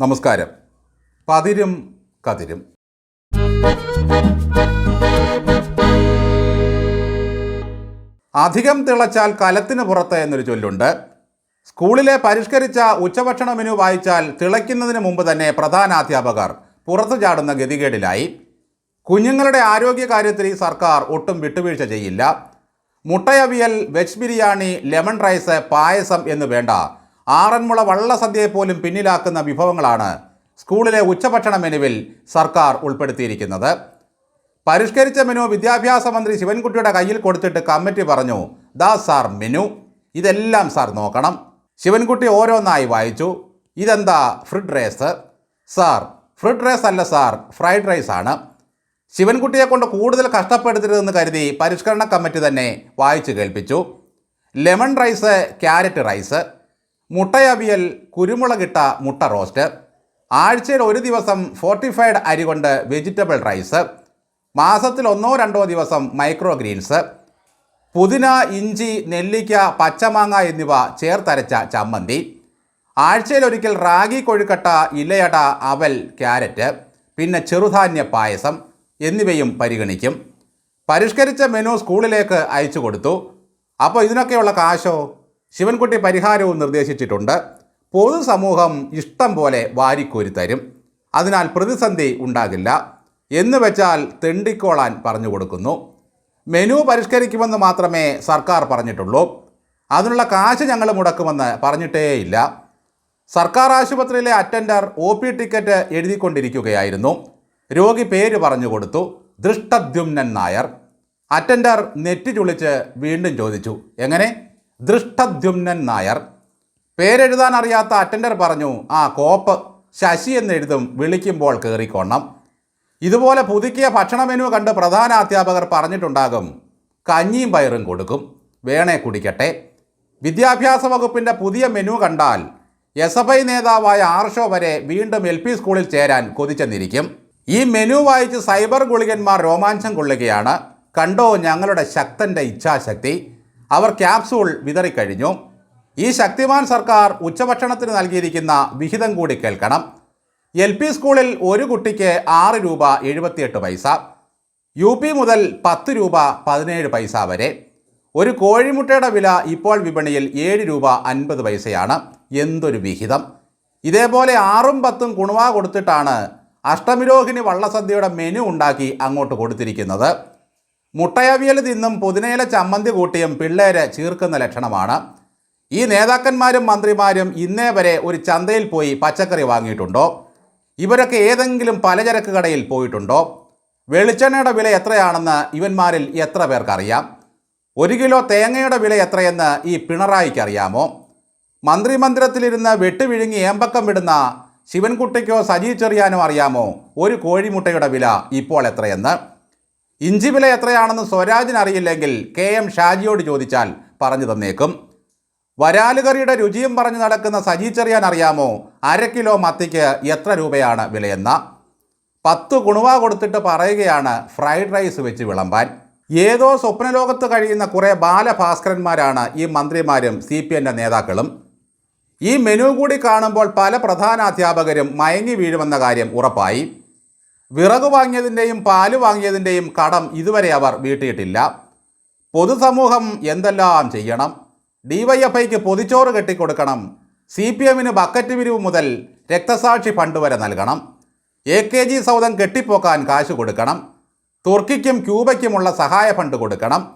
നമസ്കാരം. പതിരും കതിരും. അധികം തിളച്ചാൽ കലത്തിന് പുറത്ത് എന്നൊരു ചൊല്ലുണ്ട്. സ്കൂളിലെ പരിഷ്കരിച്ച ഉച്ചഭക്ഷണ മെനു വായിച്ചാൽ തിളയ്ക്കുന്നതിന് മുമ്പ് തന്നെ പ്രധാനാധ്യാപകർ പുറത്തു ചാടുന്ന ഗതികേടിലായി. കുഞ്ഞുങ്ങളുടെ ആരോഗ്യകാര്യത്തിൽ ഈ സർക്കാർ ഒട്ടും വിട്ടുവീഴ്ച ചെയ്യില്ല. മുട്ടയവിയൽ വെജ് ബിരിയാണി ലെമൺ റൈസ് പായസം എന്ന് വേണ്ട ആറന്മുള വള്ളസദ്യയെ പോലും പിന്നിലാക്കുന്ന വിഭവങ്ങളാണ് സ്കൂളിലെ ഉച്ചഭക്ഷണ മെനുവിൽ സർക്കാർ ഉൾപ്പെടുത്തിയിരിക്കുന്നത്. പരിഷ്കരിച്ച മെനു വിദ്യാഭ്യാസ മന്ത്രി ശിവൻകുട്ടിയുടെ കയ്യിൽ കൊടുത്തിട്ട് കമ്മിറ്റി പറഞ്ഞു ദാ സാർ മെനു. ഇതെല്ലാം സാർ നോക്കണം. ശിവൻകുട്ടി ഓരോന്നായി വായിച്ചു. ഇതെന്താ ഫ്രിഡ് റൈസ്? സാർ ഫ്രിഡ് റൈസ് അല്ല സാർ ഫ്രൈഡ് റൈസ് ആണ്. ശിവൻകുട്ടിയെ കൊണ്ട് കൂടുതൽ കഷ്ടപ്പെടുത്തരുതെന്ന് കരുതി പരിഷ്കരണ കമ്മിറ്റി തന്നെ വായിച്ചു കേൾപ്പിച്ചു. Lemon rice carrot rice. മുട്ടയവിയൽ കുരുമുളകിട്ട മുട്ട റോസ്റ്റ് ആഴ്ചയിൽ ഒരു ദിവസം ഫോർട്ടിഫൈഡ് അരി കൊണ്ട് വെജിറ്റബിൾ റൈസ് മാസത്തിൽ ഒന്നോ രണ്ടോ ദിവസം മൈക്രോ ഗ്രീൻസ് പുതിന ഇഞ്ചി നെല്ലിക്ക പച്ചമാങ്ങ എന്നിവ ചേർത്തരച്ച ചമ്മന്തി ആഴ്ചയിലൊരിക്കൽ റാഗി കൊഴുക്കട്ട ഇലയട അവൽ ക്യാരറ്റ് പിന്നെ ചെറുധാന്യ പായസം എന്നിവയും പരിഗണിക്കും. പരിഷ്കരിച്ച മെനു സ്കൂളിലേക്ക് അയച്ചു കൊടുത്തു. അപ്പോൾ ഇതിനൊക്കെയുള്ള കാശോ? ശിവൻകുട്ടി പരിഹാരവും നിർദ്ദേശിച്ചിട്ടുണ്ട്. പൊതുസമൂഹം ഇഷ്ടം പോലെ വാരിക്കോരി തരും. അതിനാൽ പ്രതിസന്ധി ഉണ്ടാകില്ല. എന്ന് വെച്ചാൽ തെണ്ടിക്കോളാൻ പറഞ്ഞു കൊടുക്കുന്നു. മെനു പരിഷ്കരിക്കുമെന്ന് മാത്രമേ സർക്കാർ പറഞ്ഞിട്ടുള്ളൂ. അതിനുള്ള കാശ് ഞങ്ങൾ മുടക്കുമെന്ന് പറഞ്ഞിട്ടേയില്ല. സർക്കാർ ആശുപത്രിയിലെ അറ്റൻഡർ ഒ പി ടിക്കറ്റ് എഴുതിക്കൊണ്ടിരിക്കുകയായിരുന്നു. രോഗി പേര് പറഞ്ഞു കൊടുത്തു. ദൃഷ്ടദ്യുമ്നൻ നായർ. അറ്റൻഡർ നെറ്റി ചുളിച്ച് വീണ്ടും ചോദിച്ചു. എങ്ങനെ? ദൃഷ്ടദ്യുമ്നൻ നായർ. പേരെഴുതാൻ അറിയാത്ത അറ്റൻഡർ പറഞ്ഞു ആ കോപ്പ് ശശി എന്നെഴുതും വിളിക്കുമ്പോൾ കയറിക്കൊണ്ണം ഇതുപോലെ പുതുക്കിയ ഭക്ഷണ മെനു കണ്ട് പ്രധാന അധ്യാപകർ പറഞ്ഞിട്ടുണ്ടാകും കഞ്ഞിയും പയറും കൊടുക്കും വേണേ കുടിക്കട്ടെ. വിദ്യാഭ്യാസ വകുപ്പിന്റെ പുതിയ മെനു കണ്ടാൽ എസ് എഫ് ഐ നേതാവായ ആർഷോ വരെ വീണ്ടും എൽ പി സ്കൂളിൽ ചേരാൻ കൊതിച്ചെന്നിരിക്കും. ഈ മെനു വായിച്ച് സൈബർ ഗുളികന്മാർ രോമാഞ്ചം കൊള്ളുകയാണ്. കണ്ടോ ഞങ്ങളുടെ ശക്തന്റെ ഇച്ഛാശക്തി? അവർ ക്യാപ്സൂൾ വിതറിക്കഴിഞ്ഞു ഈ ശക്തിമാൻ സർക്കാർ ഉച്ചഭക്ഷണത്തിന് നൽകിയിരിക്കുന്ന വിഹിതം കൂടി കേൾക്കണം. എൽ പി സ്കൂളിൽ ഒരു കുട്ടിക്ക് ആറ് രൂപ എഴുപത്തിയെട്ട് പൈസ യു പി മുതൽ പത്ത് രൂപ പതിനേഴ് പൈസ വരെ. ഒരു കോഴിമുട്ടയുടെ വില ഇപ്പോൾ വിപണിയിൽ ഏഴ് രൂപ അൻപത് പൈസയാണ്. എന്തൊരു വിഹിതം. ഇതേപോലെ ആറും പത്തും കുണുവ കൊടുത്തിട്ടാണ് അഷ്ടമിരോഹിണി വള്ളസദ്യയുടെ മെനു ഉണ്ടാക്കി അങ്ങോട്ട് കൊടുത്തിരിക്കുന്നത്. മുട്ടയവിയൽ തിന്നും പുതിനയില ചമ്മന്തി കൂട്ടിയും പിള്ളേരെ ചീർക്കുന്ന ലക്ഷണമാണ്. ഈ നേതാക്കന്മാരും മന്ത്രിമാരും ഇന്നേ വരെ ഒരു ചന്തയിൽ പോയി പച്ചക്കറി വാങ്ങിയിട്ടുണ്ടോ? ഇവരൊക്കെ ഏതെങ്കിലും പലചരക്ക് കടയിൽ പോയിട്ടുണ്ടോ? വെളിച്ചെണ്ണയുടെ വില എത്രയാണെന്ന് ഇവന്മാരിൽ എത്ര പേർക്കറിയാം? ഒരു കിലോ തേങ്ങയുടെ വില എത്രയെന്ന് ഈ പിണറായിക്കറിയാമോ? മന്ത്രിമന്ദിരത്തിലിരുന്ന് വെട്ടുവിഴുങ്ങി ഏമ്പക്കം വിടുന്ന ശിവൻകുട്ടിക്കോ സജി ചെറിയാനോ അറിയാമോ? ഒരു കോഴിമുട്ടയുടെ വില ഇപ്പോൾ എത്രയെന്ന്? ഇഞ്ചി വില എത്രയാണെന്ന് സ്വരാജിന് അറിയില്ലെങ്കിൽ കെ എം ഷാജിയോട് ചോദിച്ചാൽ പറഞ്ഞു തന്നേക്കും. വരാലുകറിയുടെ രുചിയും പറഞ്ഞു നടക്കുന്ന സജി ചെറിയാൻ അറിയാമോ? അര കിലോ മത്തിക്ക് എത്ര രൂപയാണ് വിലയെന്ന? പത്ത് കുണുവ കൊടുത്തിട്ട് പറയുകയാണ് ഫ്രൈഡ് റൈസ് വെച്ച് വിളമ്പാൻ. ഏതോ സ്വപ്നലോകത്ത് കഴിയുന്ന കുറേ ബാലഭാസ്കരന്മാരാണ് ഈ മന്ത്രിമാരും സി പി എന്റെ നേതാക്കളും. ഈ മെനു കൂടി കാണുമ്പോൾ പല പ്രധാന അധ്യാപകരും മയങ്ങി വീഴുമെന്ന കാര്യം ഉറപ്പായി. വിറക് വാങ്ങിയതിന്റെയും പാൽ വാങ്ങിയതിന്റെയും കടം ഇതുവരെ അവർ വീട്ടിയിട്ടില്ല. പൊതുസമൂഹം എന്തെല്ലാം ചെയ്യണം? ഡിവൈഎഫ്ഐക്ക് പൊതിച്ചോറ് കെട്ടിക്കൊടുക്കണം. സി പി എമ്മിന് ബക്കറ്റ് പിരിവ് മുതൽ രക്തസാക്ഷി ഫണ്ട് വരെ നൽകണം. എ കെ ജി സൗദം കെട്ടിപ്പോക്കാൻ കാശ് കൊടുക്കണം. തുർക്കിക്കും ക്യൂബയ്ക്കുമുള്ള സഹായ ഫണ്ട് കൊടുക്കണം.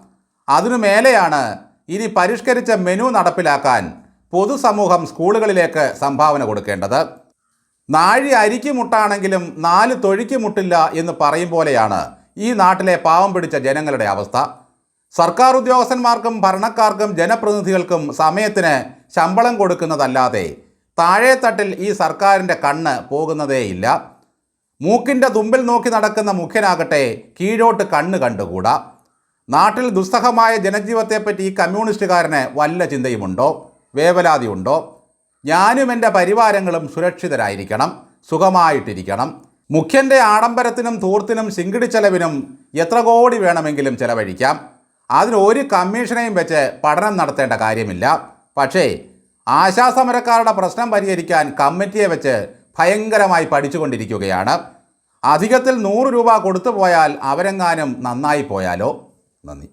അതിനു മേലെയാണ് ഇനി പരിഷ്കരിച്ച മെനു നടപ്പിലാക്കാൻ പൊതുസമൂഹം സ്കൂളുകളിലേക്ക് സംഭാവന കൊടുക്കേണ്ടത്. നാഴി അരിക്ക് മുട്ടാണെങ്കിലും നാല് തൊഴിക്ക് മുട്ടില്ല എന്ന് പറയും പോലെയാണ് ഈ നാട്ടിലെ പാവം പിടിച്ച ജനങ്ങളുടെ അവസ്ഥ. സർക്കാർ ഉദ്യോഗസ്ഥന്മാർക്കും ഭരണക്കാർക്കും ജനപ്രതിനിധികൾക്കും സമയത്തിന് ശമ്പളം കൊടുക്കുന്നതല്ലാതെ താഴെത്തട്ടിൽ ഈ സർക്കാരിന്റെ കണ്ണ് പോകുന്നതേയില്ല. മൂക്കിന്റെ തുമ്പിൽ നോക്കി നടക്കുന്ന മുഖ്യനാകട്ടെ കീഴോട്ട് കണ്ണ് കണ്ടുകൂടാ. നാട്ടിൽ ദുസ്സഹമായ ജനജീവിതത്തെപ്പറ്റി ഈ കമ്മ്യൂണിസ്റ്റുകാരന് വല്ല ചിന്തയുമുണ്ടോ? വേവലാതിയുണ്ടോ? ഞാനും എന്റെ പരിവാരങ്ങളും സുരക്ഷിതരായിരിക്കണം സുഖമായിട്ടിരിക്കണം. മുഖ്യന്റെ ആഡംബരത്തിനും തൂർത്തിനും ശിങ്കിടി ചെലവിനും എത്ര കോടി വേണമെങ്കിലും ചെലവഴിക്കാം. അതിന് ഒരു കമ്മീഷനെയും വെച്ച് പഠനം നടത്തേണ്ട കാര്യമില്ല. പക്ഷേ ആശാസമരക്കാരുടെ പ്രശ്നം പരിഹരിക്കാൻ കമ്മിറ്റിയെ വെച്ച് ഭയങ്കരമായി പഠിച്ചുകൊണ്ടിരിക്കുകയാണ്. അധികത്തിൽ നൂറ് രൂപ കൊടുത്തു പോയാൽ അവരെങ്ങാനും നന്നായി പോയാലോ? നന്ദി.